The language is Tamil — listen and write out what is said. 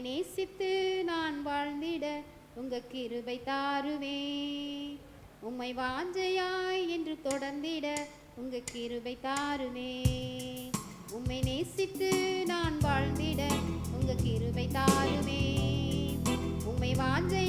நேசித்து நான் வாழ்ந்திட உங்க கிருபை தாருவே உம்மை வாஞ்சையாய் என்று தொடர்ந்திட உங்க கிருபை தாருமே. உம்மை நேசித்து நான் வாழ்ந்திட உங்க கிருபை தாருமே. உம்மை வாஞ்சை